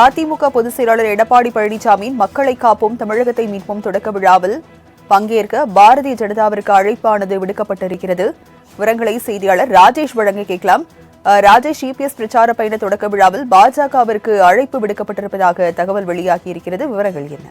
அதிமுக பொதுச் செயலாளர் எடப்பாடி பழனிசாமியின் மக்களை காப்போம் தமிழகத்தை மீட்போம் தொடக்க விழாவில் பங்கேற்க பாரதிய ஜனதாவிற்கு அழைப்பானது விடுக்கப்பட்டிருக்கிறது. விவரங்களை செய்தியாளர் ராஜேஷ் வழங்க கேட்கலாம். ராஜேஷ் இபிஎஸ் பிரச்சார பயண தொடக்க விழாவில் பாஜகவிற்கு அழைப்பு விடுக்கப்பட்டிருப்பதாக தகவல் வெளியாகியிருக்கிறது விவரங்கள் என்ன?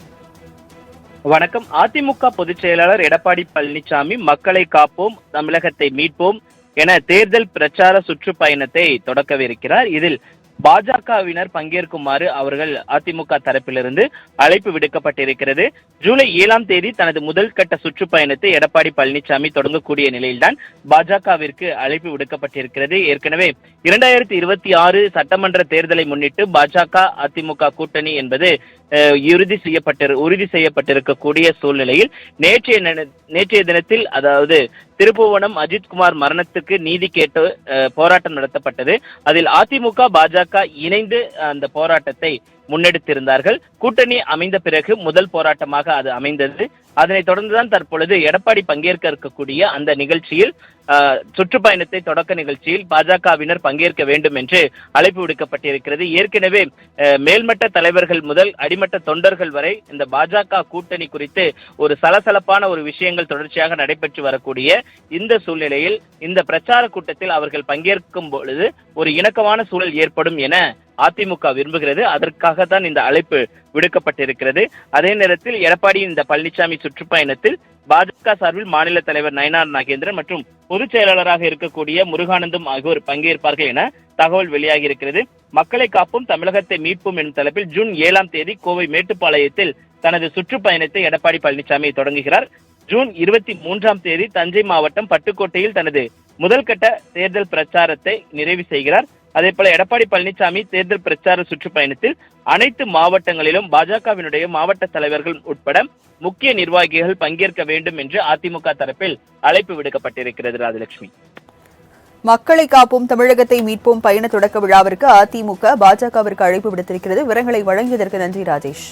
வணக்கம். அதிமுக பொதுச் செயலாளர் எடப்பாடி பழனிசாமி மக்களை காப்போம் தமிழகத்தை மீட்போம் என தேர்தல் பிரச்சார சுற்றுப்பயணத்தை தொடக்கவிருக்கிறார். இதில் பாஜகவினர் பங்கேற்குமாறு அவர்கள் அதிமுக தரப்பிலிருந்து அழைப்பு விடுக்கப்பட்டிருக்கிறது. ஜூலை ஏழாம் தேதி தனது முதல் கட்ட சுற்றுப்பயணத்தை எடப்பாடி பழனிசாமி தொடங்கக்கூடிய நிலையில்தான் பாஜகவிற்கு அழைப்பு விடுக்கப்பட்டிருக்கிறது. ஏற்கனவே இரண்டாயிரத்தி இருபத்தி ஆறு சட்டமன்ற தேர்தலை முன்னிட்டு பாஜக அதிமுக கூட்டணி என்பது இறுதி செய்யப்பட்டிரு உறுதி செய்யப்பட்டிருக்கக்கூடிய சூழ்நிலையில் நேற்றைய நேற்றைய தினத்தில் அதாவது திருப்புவனம் அஜித்குமார் மரணத்துக்கு நீதி கேட்டு அஹ், போராட்டம் நடத்தப்பட்டது. அதில் அதிமுக பாஜக இணைந்து அந்த போராட்டத்தை முன்னெடுத்திருந்தார்கள். கூட்டணி அமைந்த பிறகு முதல் போராட்டமாக அது அமைந்தது. அதனைத் தொடர்ந்துதான் தற்பொழுது எடப்பாடி பங்கேற்க இருக்கக்கூடிய அந்த நிகழ்ச்சியில் சுற்றுப்பயணத்தை தொடக்க நிகழ்ச்சியில் பாஜகவினர் பங்கேற்க வேண்டும் என்று அழைப்பு விடுக்கப்பட்டிருக்கிறது. ஏற்கனவே மேல்மட்ட தலைவர்கள் முதல் அடிமட்ட தொண்டர்கள் வரை இந்த பாஜக கூட்டணி குறித்து ஒரு சலசலப்பான ஒரு விஷயங்கள் தொடர்ச்சியாக நடைபெற்று வரக்கூடிய இந்த சூழ்நிலையில் இந்த பிரச்சார கூட்டத்தில் அவர்கள் பங்கேற்கும் பொழுது ஒரு இணக்கமான சூழல் ஏற்படும் என அதிமுக விரும்புகிறது. அதற்காக தான் இந்த அழைப்பு விடுக்கப்பட்டிருக்கிறது. அதே நேரத்தில் எடப்பாடியின் இந்த பழனிசாமி சுற்றுப்பயணத்தில் பாஜக சார்பில் மாநில தலைவர் நயனார் நாகேந்திரன் மற்றும் பொதுச் செயலாளராக இருக்கக்கூடிய முருகானந்தம் ஆகியோர் பங்கேற்பார்கள் என தகவல் வெளியாகி இருக்கிறது மக்களை காப்போம் தமிழகத்தை மீட்போம் எனும் தலைப்பில் ஜூன் ஏழாம் தேதி கோவை மேட்டுப்பாளையத்தில் தனது சுற்றுப்பயணத்தை எடப்பாடி பழனிசாமி தொடங்குகிறார். ஜூன் இருபத்தி மூன்றாம் தேதி தஞ்சை மாவட்டம் பட்டுக்கோட்டையில் தனது முதல்கட்ட தேர்தல் பிரச்சாரத்தை நிறைவு செய்கிறார். அதே போல எடப்பாடி பழனிசாமி தேர்தல் பிரச்சார சுற்றுப்பயணத்தில் அனைத்து மாவட்டங்களிலும் பாஜகவினுடைய மாவட்ட தலைவர்கள் உட்பட முக்கிய நிர்வாகிகள் பங்கேற்க வேண்டும் என்று அதிமுக தரப்பில் அழைப்பு விடுக்கப்பட்டிருக்கிறது ராஜலட்சுமி. மக்களை காப்போம் தமிழகத்தை மீட்போம் பயண தொடக்க விழாவிற்கு அதிமுக பாஜகவிற்கு அழைப்பு விடுத்திருக்கிறது. விவரங்களை வழங்கியதற்கு நன்றி ராஜேஷ்.